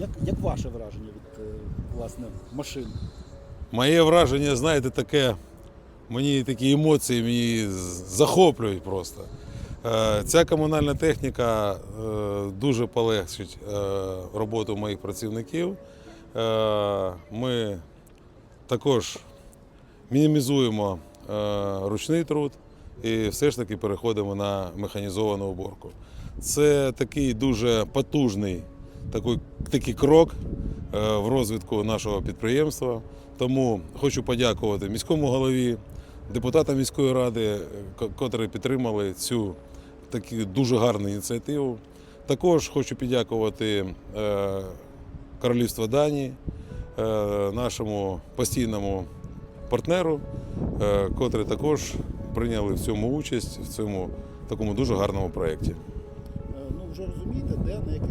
Як, як ваше враження від е, власне машин? Моє враження, знаєте, таке, мені такі емоції мені захоплюють просто. Е, Ця комунальна техніка е, дуже полегшить роботу моїх працівників. Ми також мінімізуємо ручний труд і все ж таки переходимо на механізовану уборку. Це такий дуже потужний такий, такий крок е, в розвитку нашого підприємства. Тому хочу подякувати міському голові, депутатам міської ради, е, котрі підтримали цю таку дуже гарну ініціативу. Також хочу подякувати е, Королівству Данії, е, нашому постійному партнеру, котрі також прийняли в цьому участь в цьому такому дуже гарному проєкті. Ну вже розумієте, де на яких